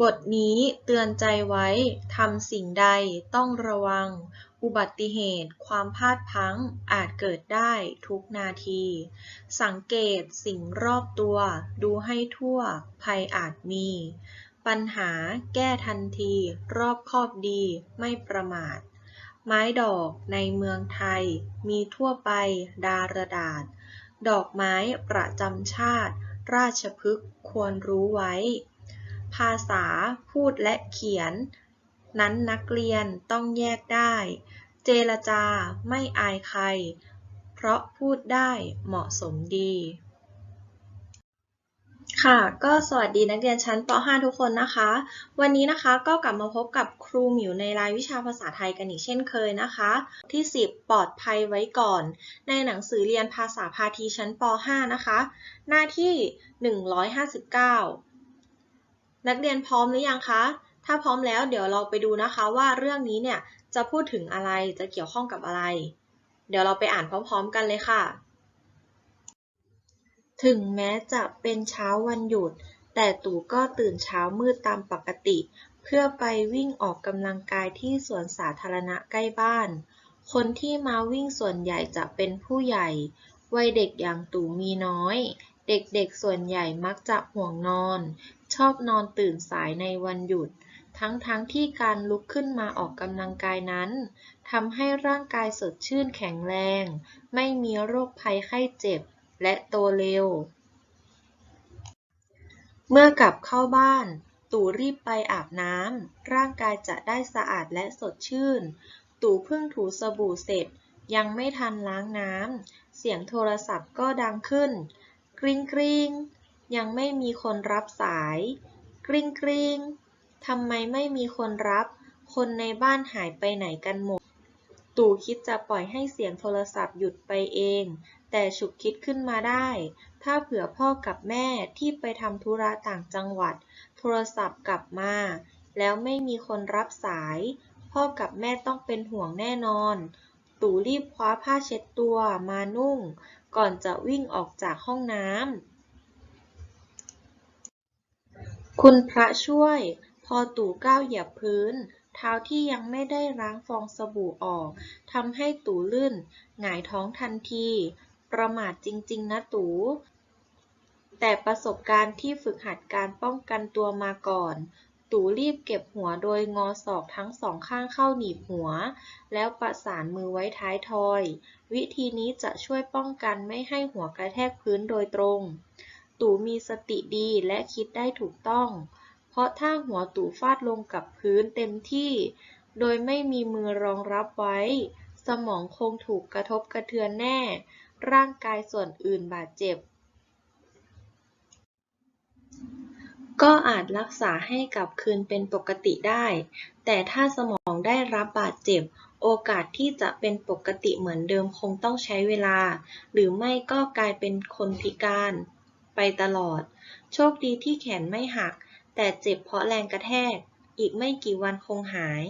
บทนี้เตือนใจไว้ ทำสิ่งใดต้องระวัง อุบัติเหตุ ความพลาดพลั้งอาจเกิดได้ทุกนาที สังเกตสิ่งรอบตัว ดูให้ทั่ว ภัยอาจมี ปัญหาแก้ทันที รอบคอบดีไม่ประมาท ไม้ดอกในเมืองไทย มีทั่วไปดารดาษ ดอกไม้ประจำชาติ ราชพฤกษ์ควรรู้ไว้ ภาษาพูดและเขียน นั้นนักเรียนต้องแยกได้ เจรจาไม่อายใคร เพราะพูดได้เหมาะสมดี ค่ะ ก็สวัสดีนักเรียนชั้นป .5 ทุกคนนะคะ วันนี้นะคะก็กลับมาพบกับครูหมิวในรายวิชาภาษาไทยกันอีกเช่นเคยนะคะ ที่ 10 ปลอดภัยไว้ก่อน ในหนังสือเรียนภาษาพาทีชั้นป .5 นะคะ หน้าที่ 159 นักเรียนพร้อมหรือยังคะ ถ้าพร้อมแล้วเดี๋ยวเราไปดูนะคะว่าเรื่องนี้เนี่ยจะพูดถึงอะไร จะเกี่ยวข้องกับอะไร เดี๋ยวเราไปอ่านพร้อมๆกันเลยค่ะ ถึงแม้จะเป็นเช้าวันหยุด แต่ตู่ก็ตื่นเช้ามืดตามปกติ เพื่อไปวิ่งออกกำลังกายที่สวนสาธารณะใกล้บ้าน คนที่มาวิ่งส่วนใหญ่จะเป็นผู้ใหญ่ วัยเด็กอย่างตู่มีน้อย เด็กๆส่วนใหญ่มักจะห่วงนอน ชอบนอนตื่นสายในวันหยุด ทั้งๆทที่การลุกขึ้นมาออกกำลังกายนั้นทำให้ร่างกายสดชื่นแข็งแรง ไม่มีโรคภัยไข้เจ็บ และโตเร็ว เมื่อกลับเข้าบ้าน ตู่รีบไปอาบน้ำ ร่างกายจะได้สะอาดและสดชื่น ตู่เพิ่งถูสบู่เสร็จ ยังไม่ทันล้างน้ำ เสียงโทรศัพท์ก็ดังขึ้น กริ๊งกริ๊ง ยังไม่มีคนรับสาย กริ๊งกริ๊งทำไมไม่มีคนรับ คนในบ้านหายไปไหนกันหมด ตู่คิดจะปล่อยให้เสียงโทรศัพท์หยุดไปเอง แต่ฉุกคิดขึ้นมาได้ ถ้าเผื่อพ่อกับแม่ที่ไปทำธุระต่างจังหวัด โทรศัพท์กลับมา แล้วไม่มีคนรับสาย พ่อกับแม่ต้องเป็นห่วงแน่นอน ตู่รีบคว้าผ้าเช็ดตัวมานุ่ง ก่อนจะวิ่งออกจากห้องน้ำ คุณพระช่วย พอตู่ก้าวเหยียบพื้น เท้าที่ยังไม่ได้ล้างฟองสบู่ออกทำให้ตู่ลื่น หงายท้องทันที ประมาทจริง ๆ นะตู่แต่ประสบการณ์ที่ฝึกหัดการป้องกันตัวมาก่อน ตู่รีบเก็บหัวโดยงอศอกทั้งสองข้างเข้าหนีบหัว แล้วประสานมือไว้ท้ายทอย วิธีนี้จะช่วยป้องกันไม่ให้หัวกระแทกพื้นโดยตรง ตู่มีสติดีและคิดได้ถูกต้อง เพราะถ้าหัวตู่ฟาดลงกับพื้นเต็มที่ โดยไม่มีมือรองรับไว้ สมองคงถูกกระทบกระเทือนแน่ ร่างกายส่วนอื่นบาดเจ็บ ก็อาจรักษาให้กลับคืนเป็นปกติได้ แต่ถ้าสมองได้รับบาดเจ็บโอกาสที่จะเป็นปกติเหมือนเดิมคงต้องใช้เวลา หรือไม่ก็กลายเป็นคนพิการ ไปตลอด โชคดีที่แขนไม่หัก แต่เจ็บเพราะแรงกระแทก อีกไม่กี่วันคงหาย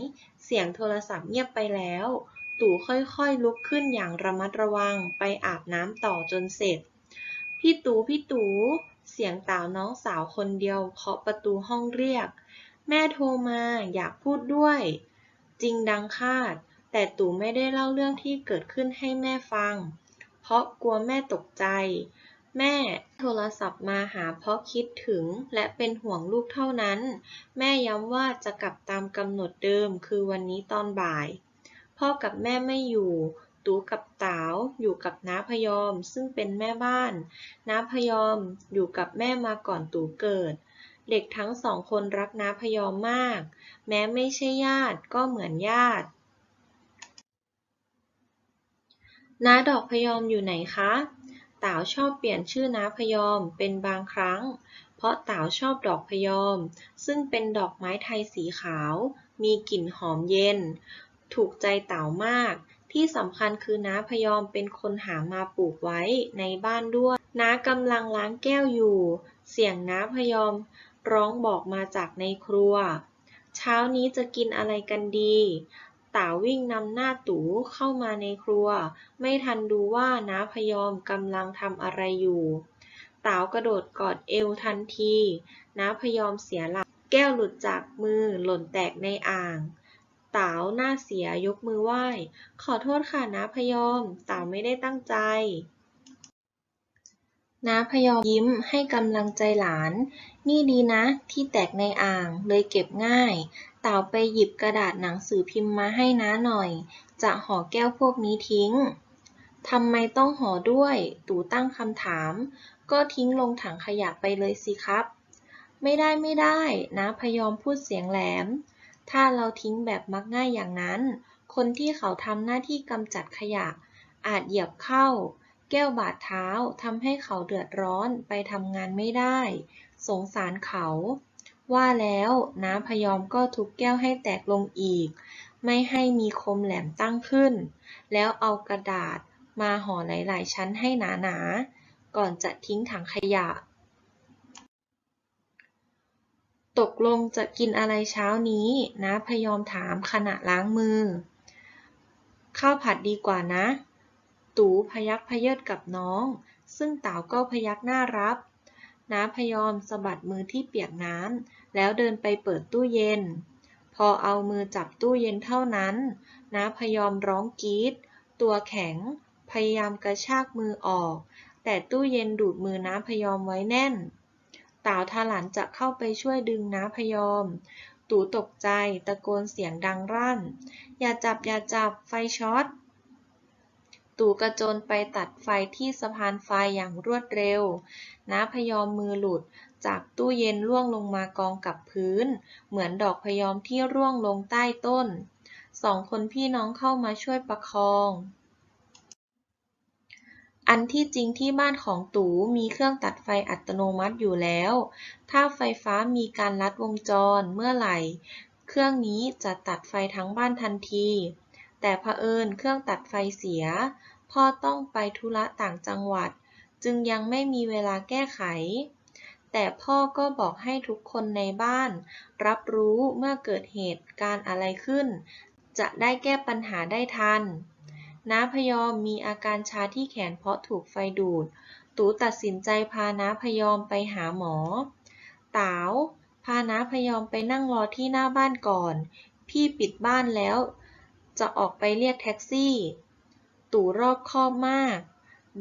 เสียงโทรศัพท์เงียบไปแล้ว ตู่ค่อยๆ ลุกขึ้นอย่างระมัดระวัง ไปอาบน้ำต่อจนเสร็จ พี่ตู่พี่ตู่ เสียงต่าวน้องสาวคนเดียวเคาะประตูห้องเรียก แม่โทรมาอยากพูดด้วย จริงดังคาด แต่ตู่ไม่ได้เล่าเรื่องที่เกิดขึ้นให้แม่ฟัง เพราะกลัวแม่ตกใจ แม่โทรศัพท์มาหาเพราะคิดถึงและเป็นห่วงลูกเท่านั้น แม่ย้ำว่าจะกลับตามกำหนดเดิมคือวันนี้ตอนบ่าย พ่อกับแม่ไม่อยู่ตู่กับต๋าวอยู่กับน้าพยอมซึ่งเป็นแม่บ้าน น้าพยอมอยู่กับแม่มาก่อนตู่เกิด เด็กทั้งสองคนรักน้าพยอมมาก แม้ไม่ใช่ญาติก็เหมือนญาติ น้าดอกพยอมอยู่ไหนคะ ต๋าวชอบเปลี่ยนชื่อน้าพยอมเป็นบางครั้ง เพราะต๋าวชอบดอกพยอม ซึ่งเป็นดอกไม้ไทยสีขาว มีกลิ่นหอมเย็น ถูกใจต๋าวมาก ที่สำคัญคือน้าพยอมเป็นคนหามาปลูกไว้ในบ้านด้วย น้ากำลังล้างแก้วอยู่ เสียงน้าพยอมร้องบอกมาจากในครัว เช้านี้จะกินอะไรกันดี ต๋าวิ่งนำหน้าตู่เข้ามาในครัว ไม่ทันดูว่าน้าพยอมกำลังทำอะไรอยู่ต๋าวกระโดดกอดเอวทันทีน้าพยอมเสียหลัก แก้วหลุดจากมือหล่นแตกในอ่างเต๋าหน้าเสียยกมือไหว้ ขอโทษค่ะน้าพยอมเต๋าไม่ได้ตั้งใจน้าพยอมยิ้มให้กำลังใจหลาน นี่ดีนะที่แตกในอ่างเลยเก็บง่าย เต๋าไปหยิบกระดาษหนังสือพิมพ์มาให้น้าหน่อย จะห่อแก้วพวกนี้ทิ้ง ทำไมต้องห่อด้วย ตู่ตั้งคำถาม ก็ทิ้งลงถังขยะไปเลยสิครับ ไม่ได้ไม่ได้ นะพยอมพูดเสียงแหลม ถ้าเราทิ้งแบบมักง่ายอย่างนั้น คนที่เขาทำหน้าที่กำจัดขยะ อาจเหยียบเข้า แก้วบาดเท้าทำให้เขาเดือดร้อนไปทำงานไม่ได้ สงสารเขา ว่าแล้วน้าพยอมก็ทุบแก้วให้แตกลงอีก ไม่ให้มีคมแหลมตั้งขึ้น แล้วเอากระดาษมาห่อหลายๆ ชั้นให้หนาๆ ก่อนจะทิ้งถังขยะ ตกลงจะกินอะไรเช้านี้น้าพยอมถามขณะล้างมือ ข้าวผัดดีกว่านะ ตู่พยักพเยิดกับน้อง ซึ่งเต๋าก็พยักหน้ารับ น้าพยอมสะบัดมือที่เปียกน้ำแล้วเดินไปเปิดตู้เย็น พอเอามือจับตู้เย็นเท่านั้น น้าพยอมร้องกรี๊ดตัวแข็ง พยายามกระชากมือออก แต่ตู้เย็นดูดมือน้าพยอมไว้แน่นต๋าทาหลันจะเข้าไปช่วยดึงน้าพยอม ตู่ตกใจตะโกนเสียงดังรั่น อย่าจับอย่าจับไฟช็อต ตู่กระโจนไปตัดไฟที่สะพานไฟอย่างรวดเร็ว น้าพยอมมือหลุดจากตู้เย็นร่วงลงมากองกับพื้น เหมือนดอกพยอมที่ร่วงลงใต้ต้น สองคนพี่น้องเข้ามาช่วยประคอง อันที่จริงที่บ้านของตู่มีเครื่องตัดไฟอัตโนมัติอยู่แล้ว ถ้าไฟฟ้ามีการลัดวงจรเมื่อไหร่ เครื่องนี้จะตัดไฟทั้งบ้านทันที แต่เผอิญเครื่องตัดไฟเสีย พ่อต้องไปธุระต่างจังหวัด จึงยังไม่มีเวลาแก้ไข แต่พ่อก็บอกให้ทุกคนในบ้าน รับรู้เมื่อเกิดเหตุการณ์อะไรขึ้น จะได้แก้ปัญหาได้ทัน น้าพยอมมีอาการชาที่แขนเพราะถูกไฟดูด ตู่ตัดสินใจพาน้าพยอมไปหาหมอต๋าพาน้าพยอมไปนั่งรอที่หน้าบ้านก่อน พี่ปิดบ้านแล้ว จะออกไปเรียกแท็กซี่ ตู่รอบคอบมาก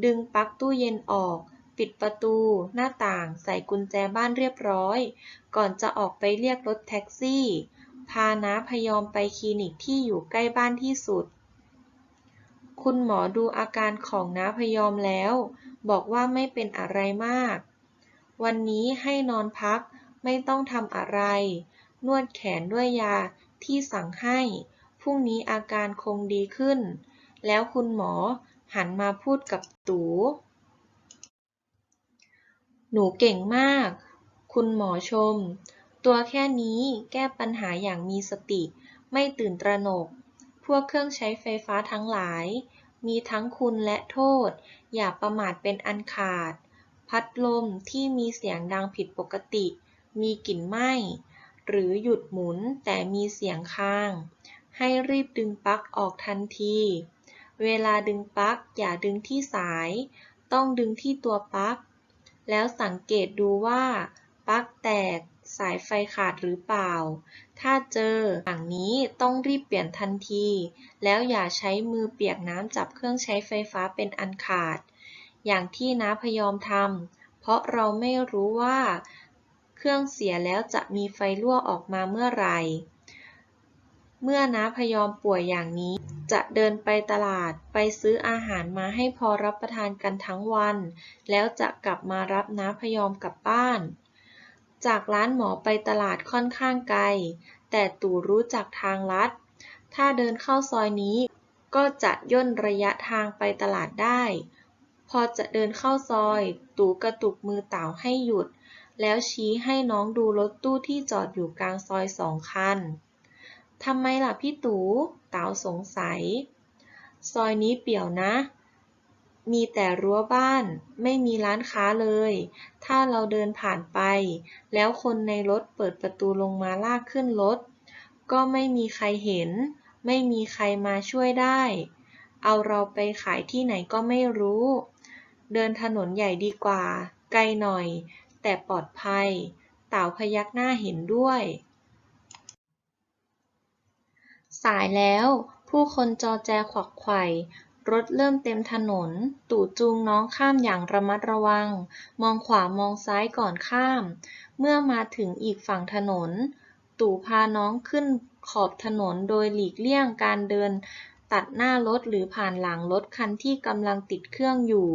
ดึงปลั๊กตู้เย็นออก ปิดประตู หน้าต่าง ใส่กุญแจบ้านเรียบร้อย ก่อนจะออกไปเรียกรถแท็กซี่ พาน้าพยอมไปคลินิกที่อยู่ใกล้บ้านที่สุด คุณหมอดูอาการของน้าพยอมแล้ว บอกว่าไม่เป็นอะไรมาก วันนี้ให้นอนพัก ไม่ต้องทำอะไร นวดแขนด้วยยาที่สั่งให้ พรุ่งนี้อาการคงดีขึ้น แล้วคุณหมอหันมาพูดกับตู่หนูเก่งมาก คุณหมอชม ตัวแค่นี้แก้ปัญหาอย่างมีสติ ไม่ตื่นตระหนก พวกเครื่องใช้ไฟฟ้าทั้งหลาย มีทั้งคุณและโทษ อย่าประมาทเป็นอันขาด พัดลมที่มีเสียงดังผิดปกติ มีกลิ่นไหม้ หรือหยุดหมุนแต่มีเสียงค้าง ให้รีบดึงปลั๊กออกทันที เวลาดึงปลั๊กอย่าดึงที่สาย ต้องดึงที่ตัวปลั๊ก แล้วสังเกตดูว่าปลั๊กแตกสายไฟขาดหรือเปล่า ถ้าเจออย่างนี้ต้องรีบเปลี่ยนทันที แล้วอย่าใช้มือเปียกน้ำจับเครื่องใช้ไฟฟ้าเป็นอันขาด อย่างที่น้าพยอมทำ เพราะเราไม่รู้ว่า เครื่องเสียแล้วจะมีไฟรั่วออกมาเมื่อไหร่ เมื่อน้าพยอมป่วยอย่างนี้ จะเดินไปตลาดไปซื้ออาหารมาให้พอรับประทานกันทั้งวัน แล้วจะกลับมารับน้าพยอมกลับบ้าน จากร้านหมอไปตลาดค่อนข้างไกล แต่ตู่รู้จักทางลัด ถ้าเดินเข้าซอยนี้ ก็จะย่นระยะทางไปตลาดได้ พอจะเดินเข้าซอย ตู่กระตุกมือเต๋าให้หยุด แล้วชี้ให้น้องดูรถตู้ที่จอดอยู่กลางซอยสองคัน ทำไมล่ะพี่ตู่เต๋าสงสัย ซอยนี้เปี่ยวนะ มีแต่รั้วบ้าน ไม่มีร้านค้าเลย ถ้าเราเดินผ่านไป แล้วคนในรถเปิดประตูลงมาลากขึ้นรถ ก็ไม่มีใครเห็น ไม่มีใครมาช่วยได้ เอาเราไปขายที่ไหนก็ไม่รู้ เดินถนนใหญ่ดีกว่า ไกลหน่อย แต่ปลอดภัย เต่าพยักหน้าเห็นด้วย สายแล้ว ผู้คนจอแจขวักไขว่รถเริ่มเต็มถนน ตู่จูงน้องข้ามอย่างระมัดระวัง มองขวามองซ้ายก่อนข้าม เมื่อมาถึงอีกฝั่งถนน ตู่พาน้องขึ้นขอบถนนโดยหลีกเลี่ยงการเดิน ตัดหน้ารถหรือผ่านหลังรถคันที่กำลังติดเครื่องอยู่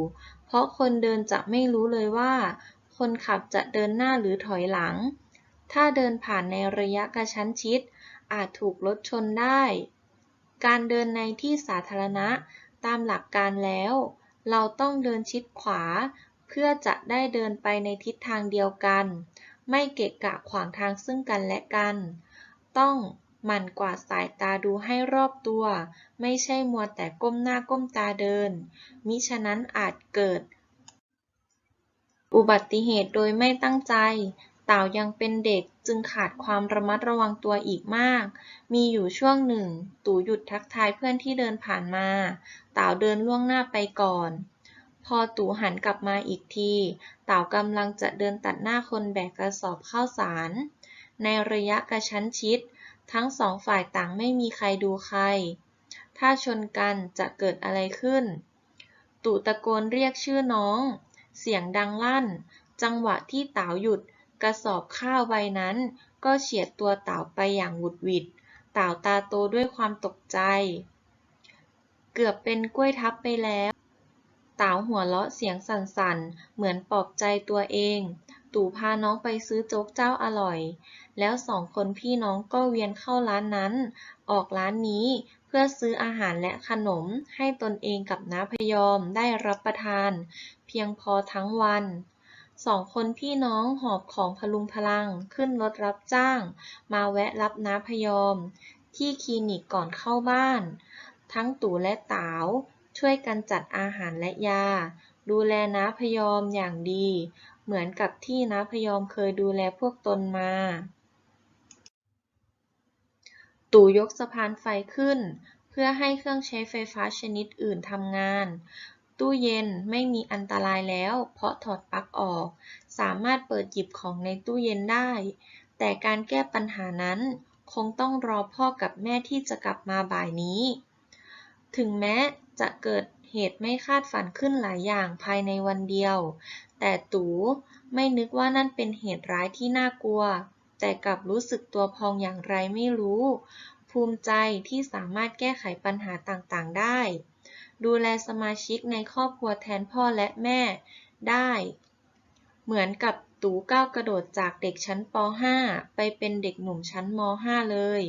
เพราะคนเดินจะไม่รู้เลยว่า คนขับจะเดินหน้าหรือถอยหลัง ถ้าเดินผ่านในระยะกระชั้นชิด อาจถูกรถชนได้ การเดินในที่สาธารณะตามหลักการแล้ว เราต้องเดินชิดขวา เพื่อจะได้เดินไปในทิศทางเดียวกัน ไม่เกะกะขวางทางซึ่งกันและกัน ต้องหมั่นกวาดสายตาดูให้รอบตัว ไม่ใช่มัวแต่ก้มหน้าก้มตาเดิน มิฉะนั้นอาจเกิด อุบัติเหตุโดยไม่ตั้งใจ เต่ายังเป็นเด็ก จึงขาดความระมัดระวังตัวอีกมาก มีอยู่ช่วงหนึ่ง ตู่หยุดทักทายเพื่อนที่เดินผ่านมาเต่าเดินล่วงหน้าไปก่อน พอตู่หันกลับมาอีกทีเต่ากำลังจะเดินตัดหน้าคนแบกกระสอบข้าวสาร ในระยะกระชั้นชิด ทั้งสองฝ่ายต่างไม่มีใครดูใคร ถ้าชนกันจะเกิดอะไรขึ้น ตู่ตะโกนเรียกชื่อน้อง เสียงดังลั่น จังหวะที่เต๋าหยุด กระสอบข้าวใบนั้น ก็เฉียดตัวเต๋าไปอย่างหวุดหวิด เต๋าตาโตด้วยความตกใจ เกือบเป็นกล้วยทับไปแล้ว เต๋าหัวเราะเสียงสั่นๆ เหมือนปลอบใจตัวเอง ตู่พาน้องไปซื้อโจ๊กเจ้าอร่อย แล้วสองคนพี่น้องก็เวียนเข้าร้านนั้น ออกร้านนี้เพื่อซื้ออาหารและขนมให้ตนเองกับน้าพยอมได้รับประทาน เพียงพอทั้งวัน สองคนพี่น้องหอบของพลุงพลังขึ้นรถรับจ้าง มาแวะรับน้าพยอม ที่คลินิกก่อนเข้าบ้าน ทั้งตู่และต๋าว ช่วยกันจัดอาหารและยา ดูแลน้าพยอมอย่างดี เหมือนกับที่น้าพยอมเคยดูแลพวกตนมา ตู่ยกสะพานไฟขึ้น เพื่อให้เครื่องใช้ไฟฟ้าชนิดอื่นทำงาน ตู้เย็นไม่มีอันตรายแล้ว เพราะถอดปลั๊กออก สามารถเปิดหยิบของในตู้เย็นได้ แต่การแก้ปัญหานั้น คงต้องรอพ่อกับแม่ที่จะกลับมาบ่ายนี้ ถึงแม้จะเกิดเหตุไม่คาดฝันขึ้นหลายอย่างภายในวันเดียว แต่ตู่ไม่นึกว่านั่นเป็นเหตุร้ายที่น่ากลัว แต่กลับรู้สึกตัวพองอย่างไรไม่รู้ ภูมิใจที่สามารถแก้ไขปัญหาต่างๆ ได้ ดูแลสมาชิกในครอบครัวแทนพ่อและแม่ได้ เหมือนกับตู่ก้าวกระโดดจากเด็กชั้นป .5 ไปเป็นเด็กหนุ่มชั้นม .5 เลย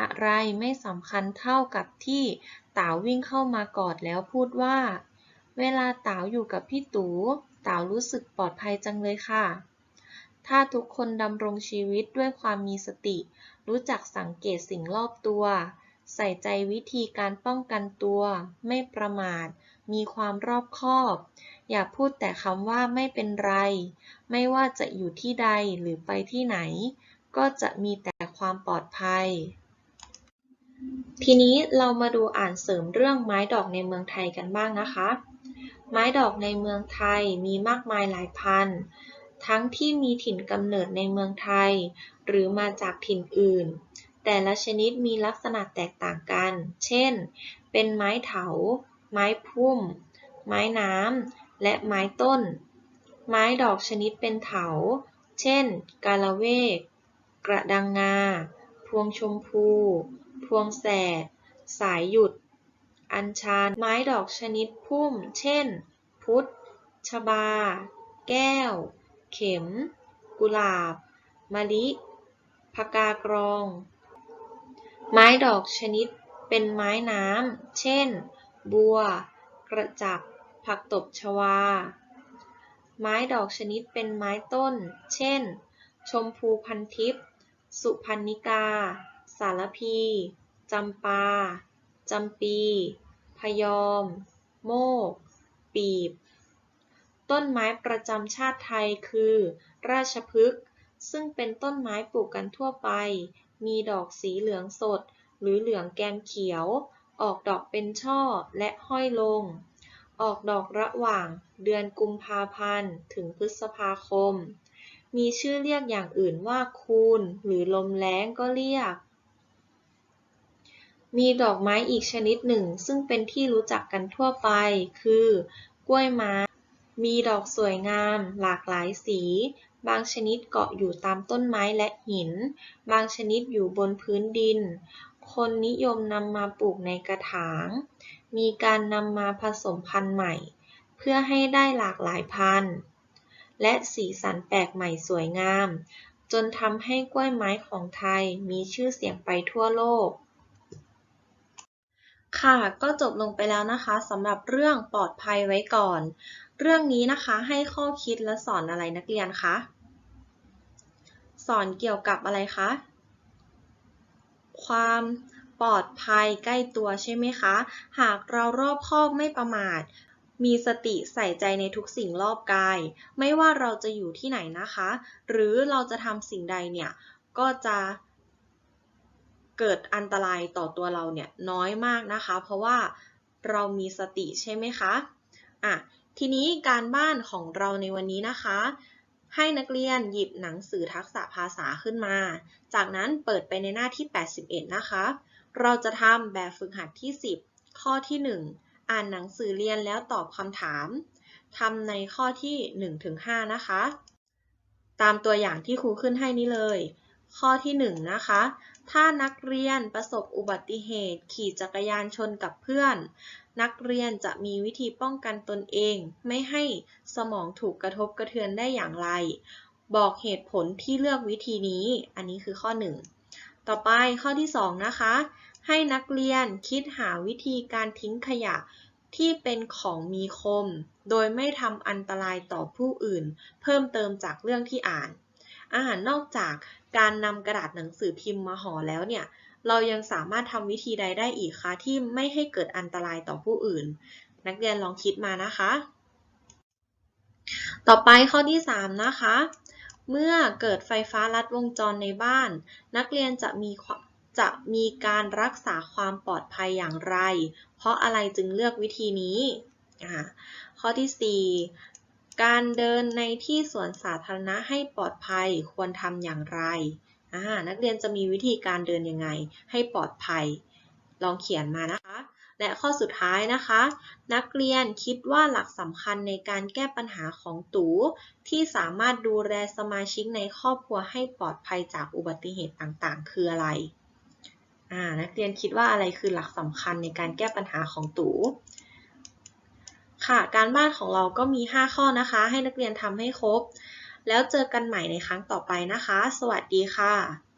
อะไรไม่สำคัญเท่ากับที่ต๋าวิ่งเข้ามากอดแล้วพูดว่า เวลาต๋าอยู่กับพี่ตู่ต๋ารู้สึกปลอดภัยจังเลยค่ะ ถ้าทุกคนดำรงชีวิตด้วยความมีสติ รู้จักสังเกตสิ่งรอบตัว ใส่ใจวิธีการป้องกันตัว ไม่ประมาท มีความรอบคอบ อย่าพูดแต่คำว่าไม่เป็นไร ไม่ว่าจะอยู่ที่ใดหรือไปที่ไหน ก็จะมีแต่ความปลอดภัย ทีนี้เรามาดูอ่านเสริมเรื่องไม้ดอกในเมืองไทยกันบ้างนะคะ ไม้ดอกในเมืองไทยมีมากมายหลายพัน ทั้งที่มีถิ่นกำเนิดในเมืองไทย หรือมาจากถิ่นอื่น แต่ละชนิดมีลักษณะแตกต่างกัน เช่น เป็นไม้เถา ไม้พุ่ม ไม้น้ำ และไม้ต้น ไม้ดอกชนิดเป็นเถา เช่น กาละเวก กระดังงา พวงชมพู พวงแสด สายหยุด อัญชัน ไม้ดอกชนิดพุ่ม เช่น พุทธชบา แก้ว เข็ม กุหลาบ มะลิ พกากรอง ไม้ดอกชนิดเป็นไม้น้ำ เช่น บัว กระจับ ผักตบชวา ไม้ดอกชนิดเป็นไม้ต้น เช่น ชมพูพันทิพย์ สุพรรณิกา สารพี จำปา จำปี พยอม โมก ปีบ ต้นไม้ประจำชาติไทยคือ ราชพฤกษ์ ซึ่งเป็นต้นไม้ปลูกกันทั่วไป มีดอกสีเหลืองสด หรือเหลืองแกมเขียว ออกดอกเป็นช่อและห้อยลง ออกดอกระหว่างเดือนกุมภาพันธ์ ถึงพฤษภาคม มีชื่อเรียกอย่างอื่นว่าคูนหรือลมแล้งก็เรียก มีดอกไม้อีกชนิดหนึ่ง ซึ่งเป็นที่รู้จักกันทั่วไป คือกล้วยไม้มีดอกสวยงามหลากหลายสี บางชนิดเกาะอยู่ตามต้นไม้และหิน บางชนิดอยู่บนพื้นดิน คนนิยมนำมาปลูกในกระถาง มีการนำมาผสมพันธุ์ใหม่ เพื่อให้ได้หลากหลายพันธุ์ และสีสันแปลกใหม่สวยงาม จนทำให้กล้วยไม้ของไทยมีชื่อเสียงไปทั่วโลกค่ะก็จบลงไปแล้วนะคะสำหรับเรื่องปลอดภัยไว้ก่อน เรื่องนี้นะคะให้ข้อคิดและสอนอะไรนักเรียนคะ สอนเกี่ยวกับอะไรคะ ความปลอดภัยใกล้ตัวใช่ไหมคะ หากเรารอบคอบไม่ประมาท มีสติใส่ใจในทุกสิ่งรอบกาย ไม่ว่าเราจะอยู่ที่ไหนนะคะ หรือเราจะทำสิ่งใดเนี่ย ก็จะเกิดอันตรายต่อตัวเราเนี่ยน้อยมากนะคะ เพราะว่าเรามีสติใช่ไหมคะ อะ ทีนี้การบ้านของเราในวันนี้นะคะ ให้นักเรียนหยิบหนังสือทักษะภาษาขึ้นมา จากนั้นเปิดไปในหน้าที่ 81 นะคะ เราจะทำแบบฝึกหัดที่ 10 ข้อที่ 1 อ่านหนังสือเรียนแล้วตอบคำถาม ทำในข้อที่ 1-5 นะคะ ตามตัวอย่างที่ครูขึ้นให้นี้เลย ข้อที่ 1 นะคะ ถ้านักเรียนประสบอุบัติเหตุขี่จักรยานชนกับเพื่อน นักเรียนจะมีวิธีป้องกันตนเอง ไม่ให้สมองถูกกระทบกระเทือนได้อย่างไร บอกเหตุผลที่เลือกวิธีนี้ อันนี้คือข้อ 1 ต่อไปข้อที่ 2 นะคะ ให้นักเรียนคิดหาวิธีการทิ้งขยะที่เป็นของมีคม โดยไม่ทำอันตรายต่อผู้อื่น เพิ่มเติมจากเรื่องที่อ่าน อาหารนอกจากการนำกระดาษหนังสือพิมพ์มาห่อแล้วเนี่ย เรายังสามารถทำวิธีใดได้อีกคะที่ไม่ให้เกิดอันตรายต่อผู้อื่น นักเรียนลองคิดมานะคะ ต่อไปข้อที่ 3 นะคะ เมื่อเกิดไฟฟ้าลัดวงจรในบ้าน นักเรียนจะมีจะมีการรักษาความปลอดภัยอย่างไร เพราะอะไรจึงเลือกวิธีนี้ ข้อที่ 4 การเดินในที่สวนสาธารณะให้ปลอดภัยควรทำอย่างไร นักเรียนจะมีวิธีการเดินยังไงให้ปลอดภัย ลองเขียนมานะคะ และข้อสุดท้ายนะคะ นักเรียนคิดว่าหลักสำคัญในการแก้ปัญหาของตูที่สามารถดูแลสมาชิกในครอบครัวให้ปลอดภัยจากอุบัติเหตุต่างๆ คืออะไร นักเรียนคิดว่าอะไรคือหลักสำคัญในการแก้ปัญหาของตู ค่ะ การบ้านของเราก็มี 5 ข้อนะคะ ให้นักเรียนทำให้ครบ แล้วเจอกันใหม่ในครั้งต่อไปนะคะ สวัสดีค่ะ